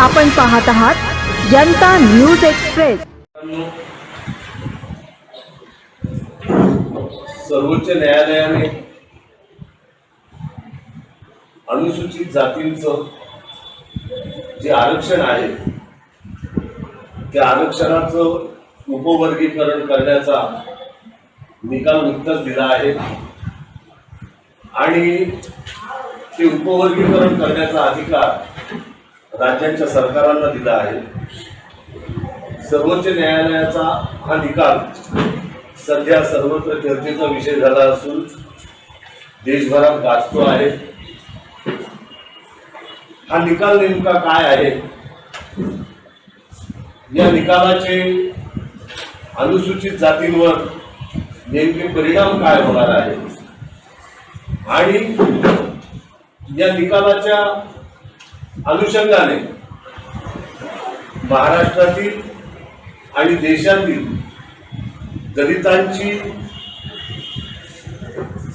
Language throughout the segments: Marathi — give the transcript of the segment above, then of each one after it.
आपण पाहत आहात जनता न्यूज एक्सप्रेस. सर्वोच्च न्यायालयाने अनुसूचित जातींचं जे आरक्षण आहे त्या आरक्षणाचं उपवर्गीकरण करण्याचा निकाल नुकताच दिला आहे. आणि ते उपवर्गीकरण करण्याचा अधिकार राज्यांच्या सरकारांना दिला आहे. सर्वोच्च न्यायालयाचा हा निकाल सध्या सर्वत्र चर्चेचा विषय झाला असून देशभरात गाजतो आहे. हा निकाल नेमका काय आहे? या निकालाचे अनुसूचित जातींवर नेमके परिणाम काय होणार आहे आणि या निकालाच्या अनुषंगाने महाराष्ट्रातील आणि देशातील दलितांची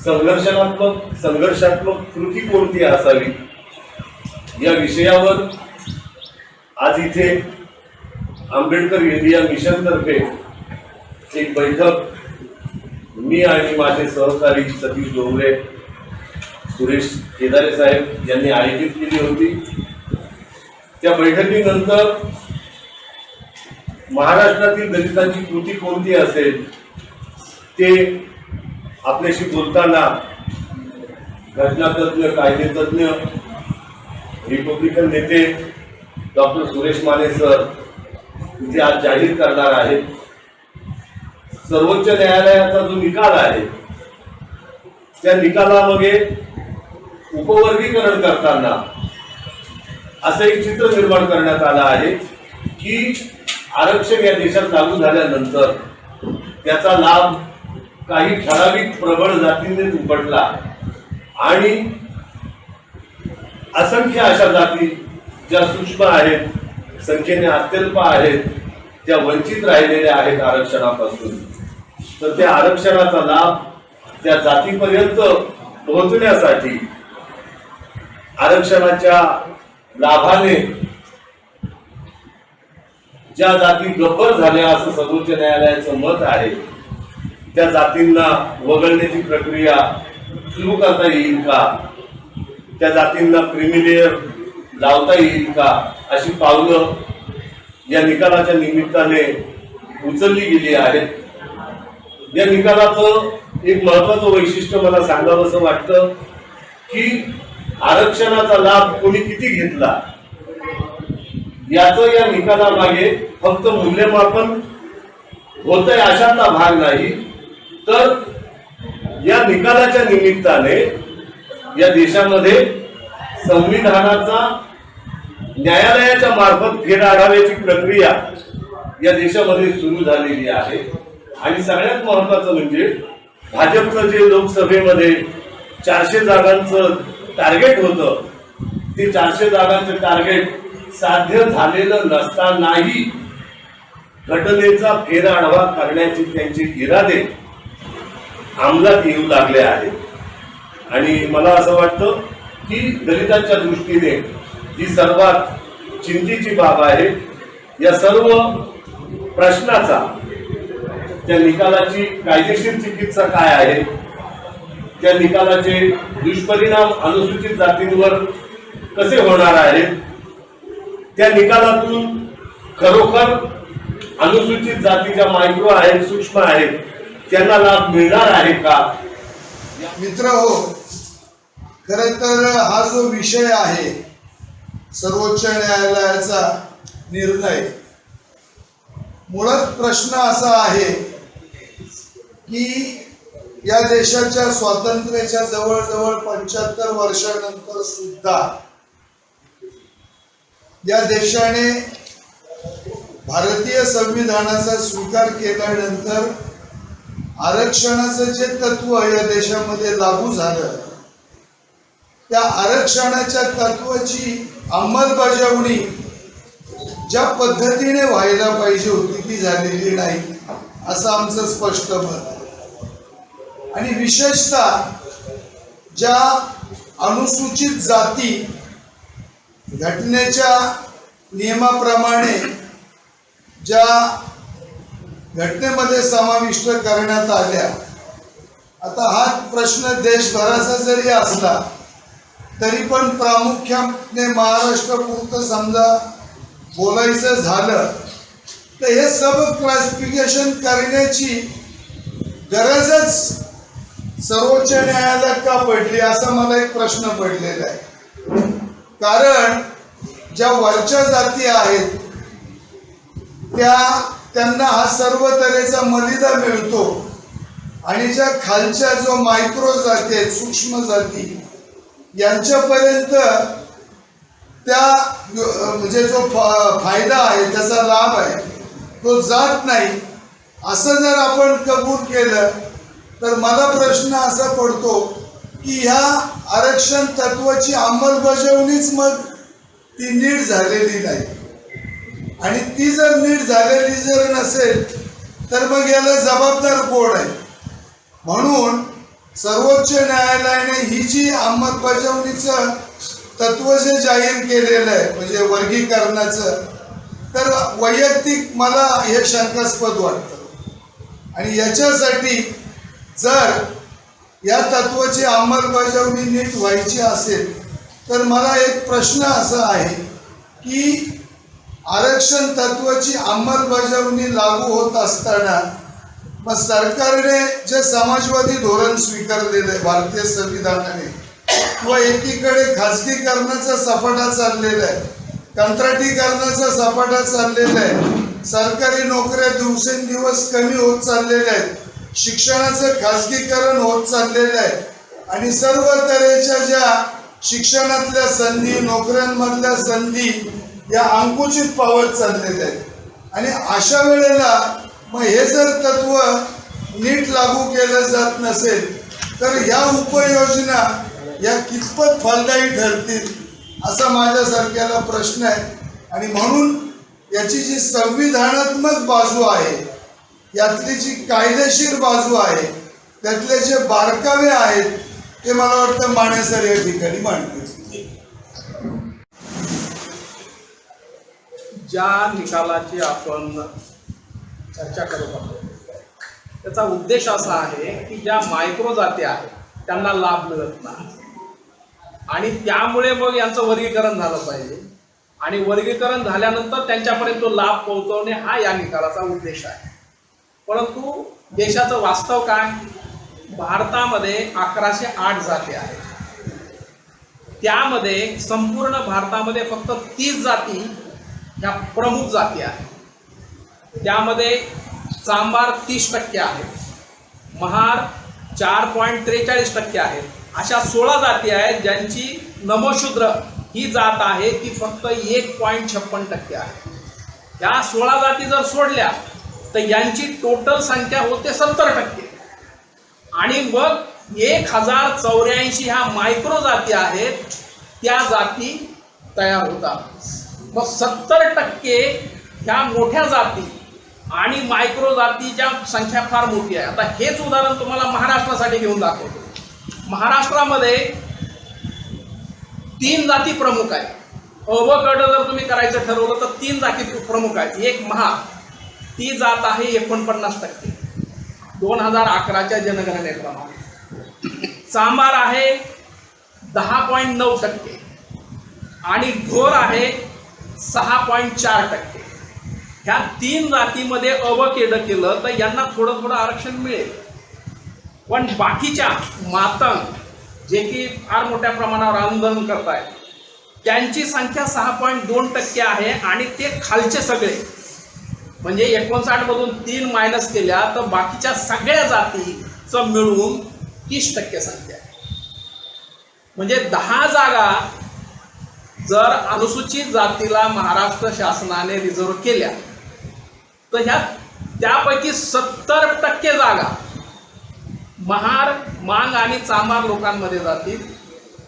संघर्षात्मक संघर्षात्मक कृती कोणती असावी या विषयावर आज इथे आंबेडकर इंडिया मिशनतर्फे एक बैठक मी आणि माझे सहकारी सतीश डोंगरे सुरेश केदारे साहेब यांनी आयोजित केली होती. त्या बैठकीनंतर महाराष्ट्रातील दलितांची कृती कोणती असेल ते आपल्याशी बोलताना घटनातज्ञ कायदेतज्ञ रिपब्लिकन नेते डॉक्टर सुरेश माने सर इथे आज जाहीर करणार आहेत. सर्वोच्च न्यायालयाचा जो निकाल आहे त्या निकालामध्ये उपवर्गीकरण करताना असं एक चित्र निर्माण करण्यात आलं आहे की आरक्षण या देशात लागू झाल्यानंतर त्याचा लाभ काही ठराविक प्रबळ जातींनीच उपटला आणि असंख्य अशा जाती ज्या सूक्ष्म आहेत संख्येने अत्यल्प आहेत त्या वंचित राहिलेल्या आहेत आरक्षणापासून. तर त्या आरक्षणाचा लाभ त्या जातीपर्यंत पोहोचण्यासाठी आरक्षणाच्या लाभाने ज्या जाती गब्बर झाल्या असं सर्वोच्च न्यायालयाचं मत आहे त्या जातींना वगळण्याची प्रक्रिया सुरू करता येईल का? त्या जातींना क्रिमिलेअर लावता येईल का? अशी पावलं या निकालाच्या निमित्ताने उचलली गेली आहेत. या निकालाचं एक महत्वाचं वैशिष्ट्य मला सांगावंसं वाटतं की आरक्षणाचा लाभ कोणी किती घेतला? याचं या निकालामागे फक्त मूल्यमापन होतंय अशातला भाग नाही. तर या निकालाच्या निमित्ताने या देशामध्ये संविधानाचा न्यायालयाच्या मार्फत फेर आढाव्याची प्रक्रिया या देशामध्ये सुरू झालेली आहे. आणि सगळ्यात महत्वाचं म्हणजे भाजपचं जे लोकसभेमध्ये चारशे जागांचं टार्गेट होतं. ते चारशे जागांचं टार्गेट साध्य झालेलं नसतानाही घटनेचा फेरआढावा करण्याचे त्यांचे इरादे अंमलात येऊ लागले आहेत. आणि मला असं वाटतं की दलितांच्या दृष्टीने ही सर्वात चिंतेची बाब आहे. या सर्व प्रश्नाचा त्या निकालाची कायदेशीर चिकित्सा काय आहे? त्या निकालाचे दुष्परिणाम अनुसूचित जातींवर कसे होणार आहेत त्या निकालातून खरोखर अनुसूचित जातीच्या मायक्रो आहेत सूक्ष्म आहेत त्यांना लाभ मिळणार आहे का? मित्र हो खर तर हा जो विषय आहे सर्वोच्च न्यायालयाचा निर्णय मुळात प्रश्न असा आहे की या देशाच्या स्वातंत्र्याच्या जवळजवळ पंच्याहत्तर वर्षानंतर सुद्धा या देशाने भारतीय संविधानाचा स्वीकार केल्यानंतर आरक्षणाचं जे तत्व या देशामध्ये लागू झालं त्या आरक्षणाच्या तत्वाची अंमलबजावणी ज्या पद्धतीने व्हायला पाहिजे होती ती झालेली नाही असं आमचं स्पष्ट मत आहे. आणि विशेषतः ज्या अनुसूचित जाती घटनेच्या नियमाप्रमाणे ज्या घटनेमध्ये समाविष्ट करण्यात आल्या आता हा प्रश्न देशभराचा जरी असला तरी पण प्रामुख्याने महाराष्ट्रापुरतं समजा बोलायचं झालं तर हे सब क्लासिफिकेशन करण्याची गरजच सर्वोच्च न्यायालयात का पडली? असा मला एक प्रश्न पडलेला आहे. कारण ज्या वरच्या जाती आहेत त्या त्यांना हा सर्व तऱ्हेचा मलिदा मिळतो. आणि ज्या खालच्या जो मायक्रो जाती आहेत सूक्ष्म जाती यांच्यापर्यंत त्या म्हणजे जो फायदा आहे त्याचा लाभ आहे. तो जात नाही. असं जर आपण कबूल केलं तर मला प्रश्न असा पडतो की ह्या आरक्षण तत्वाची अंमलबजावणीच मग ती नीट झालेली नाही. आणि ती जर नीट झालेली जर नसेल तर मग याला जबाबदार कोण आहे? म्हणून सर्वोच्च न्यायालयाने ही जी अंमलबजावणीचं तत्व जे जाहीर केलेलं आहे म्हणजे वर्गीकरणाचं तर वैयक्तिक मला हे शंकास्पद वाटतं. आणि याच्यासाठी जर या तत्वाची अंमलबजावणी नीट व्हायची असेल तर मला एक प्रश्न असा आहे की आरक्षण तत्वाची अंमलबजावणी लागू होत असताना मग सरकारने जे समाजवादी धोरण स्वीकारलेलं आहे भारतीय संविधानाने व एकीकडे खाजगीकरणाचा सपाटा चाललेला आहे कंत्राटीकरणाचा सपाटा चाललेला आहे सरकारी नोकऱ्या दिवसेंदिवस कमी होत चाललेल्या आहेत शिक्षणाचं खाजगीकरण होत चाललेलं आहे. आणि सर्व तऱ्हेच्या ज्या शिक्षणातल्या संधी नोकऱ्यांमधल्या संधी या अंकुचित पावत चाललेल्या आहेत. आणि अशा वेळेला मग हे जर तत्व नीट लागू केलं जात नसेल तर ह्या उपाययोजना या कितपत फलदायी ठरतील असा माझ्यासारख्याला प्रश्न आहे. आणि म्हणून याची जी संविधानात्मक बाजू आहे यातली जी कायदेशीर बाजू आहे त्यातले जे बारकावे आहेत ते मला वाटतं माणेसर या ठिकाणी मांडले ज्या निकालाची आपण चर्चा करत आहोत त्याचा उद्देश असा आहे की ज्या मायक्रो जाती आहेत त्यांना लाभ मिळत नाही. आणि त्यामुळे मग यांचं वर्गीकरण झालं पाहिजे. आणि वर्गीकरण झाल्यानंतर त्यांच्यापर्यंत तो लाभ पोहोचवणे हा या निकालाचा उद्देश आहे. परंतु देशाचं वास्तव काय? भारतामध्ये अकराशे आठ जाती आहेत. त्यामध्ये संपूर्ण भारतामध्ये फक्त तीस जाती ह्या प्रमुख जाती आहेत. त्यामध्ये चांबार तीस टक्के आहेत. महार चार पॉईंट त्रेचाळीस टक्के आहेत. अशा सोळा जाती आहेत ज्यांची नमोशूद्र ही जात आहे ती फक्त एक पॉईंट छप्पन टक्के आहे. ह्या सोळा जाती जर सोडल्या तर यांची टोटल संख्या होते सत्तर टक्के. आणि मग एक हजार चौऱ्याऐंशी ह्या मायक्रो जाती आहेत त्या जाती तयार होतात. मग सत्तर टक्के ह्या मोठ्या जाती आणि मायक्रो जातीच्या संख्या फार मोठी आहे. आता हेच उदाहरण तुम्हाला महाराष्ट्रासाठी घेऊन दाखवतो. महाराष्ट्रामध्ये तीन जाती प्रमुख आहेत. अवकड जर तुम्ही करायचं ठरवलं तर तीन जाती प्रमुख आहेत. एक महा ती जात आहे एकोणपन्नास टक्के. दोन हजार अकराच्या जनगणनेप्रमाणे. चांबार आहे दहा पॉईंट नऊ टक्के. आणि घोर आहे सहा पॉईंट चार टक्के. ह्या तीन जातीमध्ये अव केलं केलं तर यांना थोडं थोडं आरक्षण मिळेल. पण बाकीच्या मातंग जे की फार मोठ्या प्रमाणावर आंदोलन आहेत त्यांची संख्या सहा पॉईंट दोन टक्के आहे आणि ते खालचे सगळे म्हणजे एकोणसाठ मधून तीन मायनस केल्या तर बाकीच्या सगळ्या जातीचं मिळून तीस टक्के संख्या म्हणजे दहा जागा जर अनुसूचित जातीला महाराष्ट्र शासनाने रिझर्व केल्या तर ह्या त्यापैकी सत्तर टक्के जागा महार मांग आणि चांबार लोकांमध्ये जातील.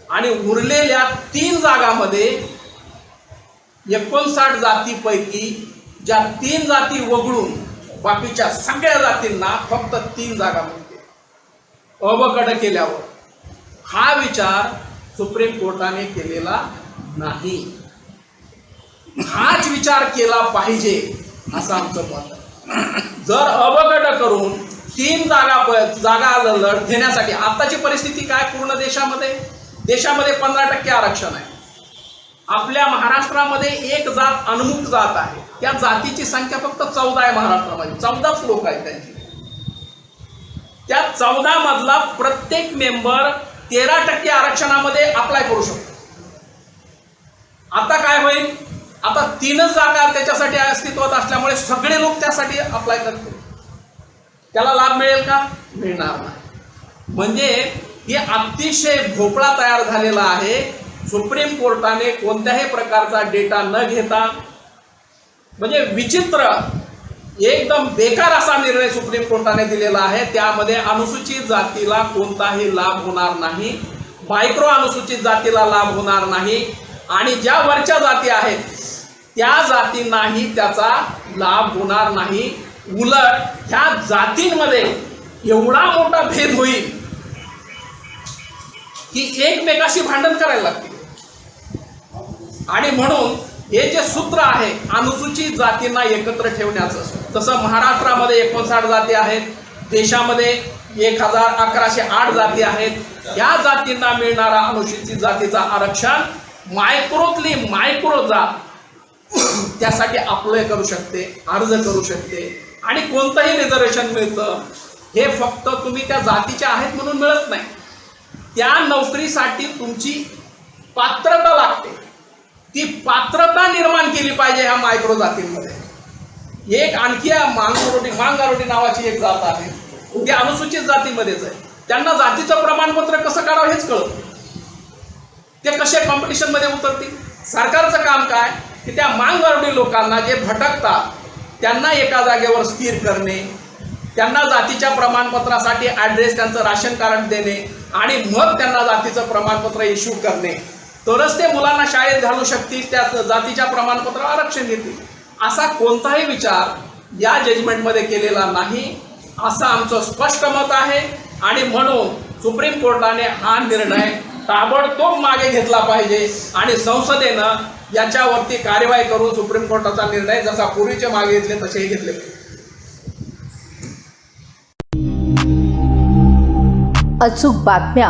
आणि उरलेल्या तीन जागामध्ये एकोणसाठ जातीपैकी ज्या तीन जाती वगळून बाकीच्या सगळ्या जातींना फक्त तीन जागा मिळते अबकड केल्यावर हा विचार सुप्रीम कोर्टाने केलेला नाही. हाच विचार केला पाहिजे असं आमचं मत जर अवघड करून तीन जागा प- जागा लढ घेण्यासाठी आताची परिस्थिती काय पूर्ण देशामध्ये? देशामध्ये पंधरा टक्के आरक्षण आहे. आपल्या महाराष्ट्रामध्ये एक जात अनमुक जात आहे. त्या जातीची संख्या फक्त चौदा आहे महाराष्ट्रामध्ये. चौदाच लोक आहेत त्यांची. त्या चौदा मधला प्रत्येक मेंबर तेरा टक्के आरक्षणामध्ये अप्लाय करू शकतो. आता काय होईल? आता तीनच जागा त्याच्यासाठी अस्तित्वात असल्यामुळे सगळे लोक त्यासाठी अप्लाय करतील. त्याला लाभ मिळेल का? मिळणार नाही. म्हणजे हे अतिशय भोपळा तयार झालेला आहे. सुप्रीम कोर्टाने कोणत्याही प्रकारचा डेटा न घेता म्हणजे विचित्र एकदम बेकार असा निर्णय सुप्रीम कोर्टाने दिलेला आहे. त्यामध्ये अनुसूचित जातीला कोणताही लाभ होणार नाही मायक्रो अनुसूचित जातीला लाभ होणार नाही आणि ज्या वरच्या जाती आहेत त्या जातींनाही त्याचा लाभ होणार नाही. उलट ह्या जातींमध्ये एवढा मोठा भेद होईल की एकमेकाशी भांडण करायला लागते आणि म्हणून हे जे सूत्र आहे अनुसूचित जातींना एकत्र ठेवण्याचं. तसं महाराष्ट्रामध्ये एकोणसाठ जाती आहेत देशामध्ये एक हजार अकराशे आठ जाती आहेत. या जातींना मिळणारा अनुसूचित जातीचा आरक्षण मायक्रोतली मायक्रो जात त्यासाठी अप्लाय करू शकते अर्ज करू शकते. आणि कोणतंही रिझर्वेशन मिळतं हे फक्त तुम्ही त्या जातीच्या आहेत म्हणून मिळत नाही. त्या नोकरीसाठी तुमची पात्रता लागते. ती पात्रता निर्माण केली पाहिजे ह्या मायक्रो जातींमध्ये एक आणखी मांगारोटी मांगारोटी नावाची एक जात आहे. ती अनुसूचित जातीमध्येच आहे. त्यांना जातीचं प्रमाणपत्र कसं काढावं हेच कळत ते कसे कॉम्पिटिशनमध्ये उतरतील? सरकारचं काम काय? की त्या मांगारोटी लोकांना जे भटकतात त्यांना एका जागेवर स्थिर करणे त्यांना जातीच्या प्रमाणपत्रासाठी ॲड्रेस त्यांचं राशन कार्ड देणे आणि मग त्यांना जातीचं प्रमाणपत्र इश्यू करणे. तरच ते मुलांना शाळेत घालू शकतील त्या जातीच्या प्रमाणपत्र आरक्षण देतील. असा कोणताही विचार या जजमेंटमध्ये केलेला नाही असं आमचं स्पष्ट मत आहे. आणि म्हणून सुप्रीम कोर्टाने हा निर्णय ताबडतोब मागे घेतला पाहिजे आणि संसदेनं याच्यावरती कार्यवाही करून सुप्रीम कोर्टाचा निर्णय जसा पूर्वीचे मागे घेतले तसेही घेतले. अचूक बातम्या